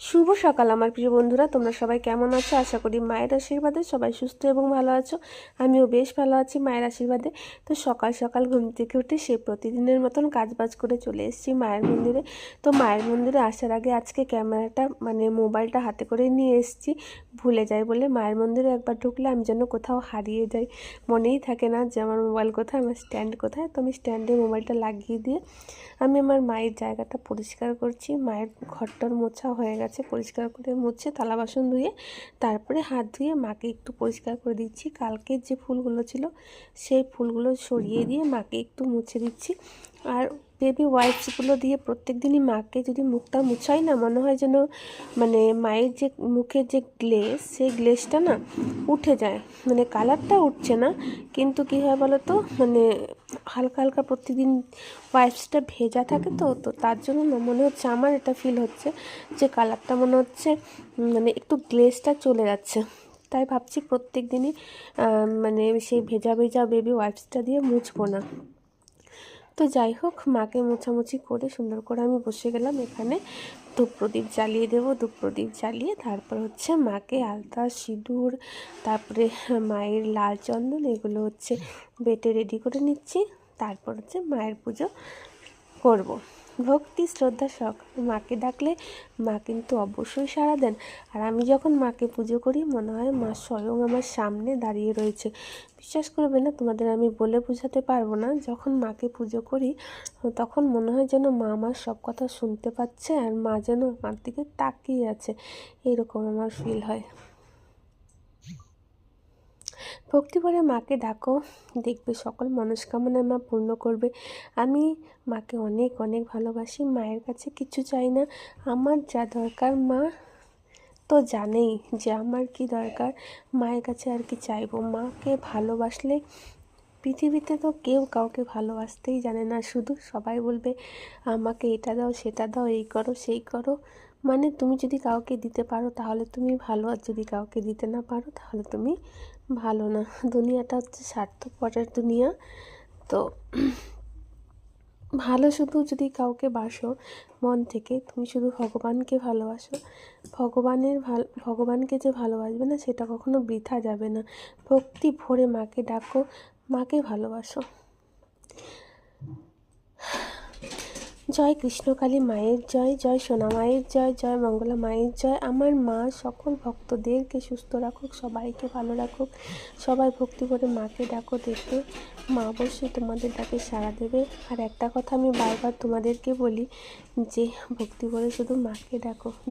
শুভ সকাল, আমার প্রিয় বন্ধুরা। তোমরা সবাই কেমন আছো? আশা করি মায়ের আশীর্বাদে সবাই সুস্থ এবং ভালো আছো। আমিও বেশ ভালো আছি মায়ের আশীর্বাদে। তো সকাল সকাল ঘুম থেকে উঠে সে প্রতিদিনের মতন কাজবাজ করে চলে এসেছি মায়ের মন্দিরে। তো মায়ের মন্দিরে আসার আগে আজকে ক্যামেরাটা মানে মোবাইলটা হাতে করে নিয়ে এসেছি। ভুলে যাই বলে মায়ের মন্দিরে একবার ঢুকলে আমি যেন কোথাও হারিয়ে যাই। মনেই থাকে না যে আমার মোবাইল কোথায়, আমার স্ট্যান্ড কোথায়। তো আমি স্ট্যান্ডে মোবাইলটা লাগিয়ে দিয়ে আমি আমার মায়ের জায়গাটা পরিষ্কার করছি। মায়ের ঘরটার মোছা হয়ে গেছে। পরিষ্কার করে মুছে থালা বাসন ধুয়ে তারপরে হাত ধুয়ে মাকে একটু পরিষ্কার করে দিচ্ছি। কালকের যে ফুলগুলো ছিল, সেই ফুলগুলো সরিয়ে দিয়ে মাকে একটু মুছে দিচ্ছি। আর বেবি ওয়াইপসগুলো দিয়ে প্রত্যেক দিনই মাকে যদি মুখটা মুছাই না, মনে হয় যেন মানে মায়ের যে মুখের যে গ্লেস সেই গ্লেসটা না উঠে যায়। মানে কালারটা উঠছে না, কিন্তু কী হয় বলো তো মানে হালকা হালকা প্রতিদিন ওয়াইপসটা ভেজা থাকে তো তো তার জন্য না মনে হচ্ছে, আমার এটা ফিল হচ্ছে যে কালারটা মনে হচ্ছে মানে একটু গ্লেসটা চলে যাচ্ছে। তাই ভাবছি প্রত্যেক দিনই মানে সেই ভেজা ভেজা বেবি ওয়াইপসটা দিয়ে মুছবো না। তো যাই হোক, মাকে মোছামুছি করে সুন্দর করে আমি বসে গেলাম এখানে। ধূপ প্রদীপ জ্বালিয়ে দেবো ধূপ প্রদীপ জ্বালিয়ে তারপর হচ্ছে মাকে আলতা, সিঁদুর, তারপরে মায়ের লাল চন্দন এগুলো হচ্ছে বেটে রেডি করে নিচ্ছি। তারপর হচ্ছে মায়ের পুজো। করব। ভক্তি, শ্রদ্ধা শখ মাকে ডাকলে মা কিন্তু অবশ্যই সাড়া দেন। আর আমি যখন মাকে পুজো করি, মনে হয় মা স্বয়ং আমার সামনে দাঁড়িয়ে রয়েছে। বিশ্বাস করবে না, তোমাদের আমি বলে বোঝাতে পারব না। যখন মাকে পুজো করি, তখন মনে হয় যেন মা আমার সব কথা শুনতে পাচ্ছে আর মা যেন আমার দিকে তাকিয়ে আছে। এরকম আমার ফিল হয়। ভক্তি ভরে মাকে ডাকো, দেখবে সকল মনস্কামনা মা পূর্ণ করবে। আমি মাকে অনেক অনেক ভালোবাসি, মায়ের কাছে কিছু চাই না। আমার যা দরকার মা তো জানেই যে আমার কি দরকার, মায়ের কাছে আর কি চাইব। মাকে ভালোবাসলে পৃথিবীতে তো কেউ কাউকে ভালোবাসতেই জানে না, শুধু সবাই বলবে, আমাকে এটা দাও, সেটা দাও, এই করো, সেই করো। মানে তুমি যদি কাউকে দিতে পারো, তাহলে তুমি ভালো। আর যদি কাউকে দিতে না পারো, তাহলে তুমি ভালো না। দুনিয়াটা হচ্ছে স্বার্থপরের দুনিয়া। তো ভালো শুধু যদি কাউকে বাসো মন থেকে, তুমি শুধু ভগবানকে ভালোবাসো। ভগবানের ভালো, ভগবানকে যে ভালোবাসবে না, সেটা কখনো বৃথা যাবে না। ভক্তি ভরে মাকে ডাকো, মাকে ভালোবাসো। জয় কৃষ্ণকালী মায়ের জয় জয় সোনা মায়ের জয় জয় মঙ্গলা মায়ের জয়। আমার মা, সকল ভক্তদেরকে সুস্থ রাখুক, সবাইকে ভালো রাখুক। সবাই ভক্তি করে মাকে ডাকো দেখবে মা অবশ্যই তোমাদের ডাকে সাড়া দেবে। আর একটা কথা আমি বারবার তোমাদেরকে বলি, যে ভক্তি করে শুধু মাকে ডাকো।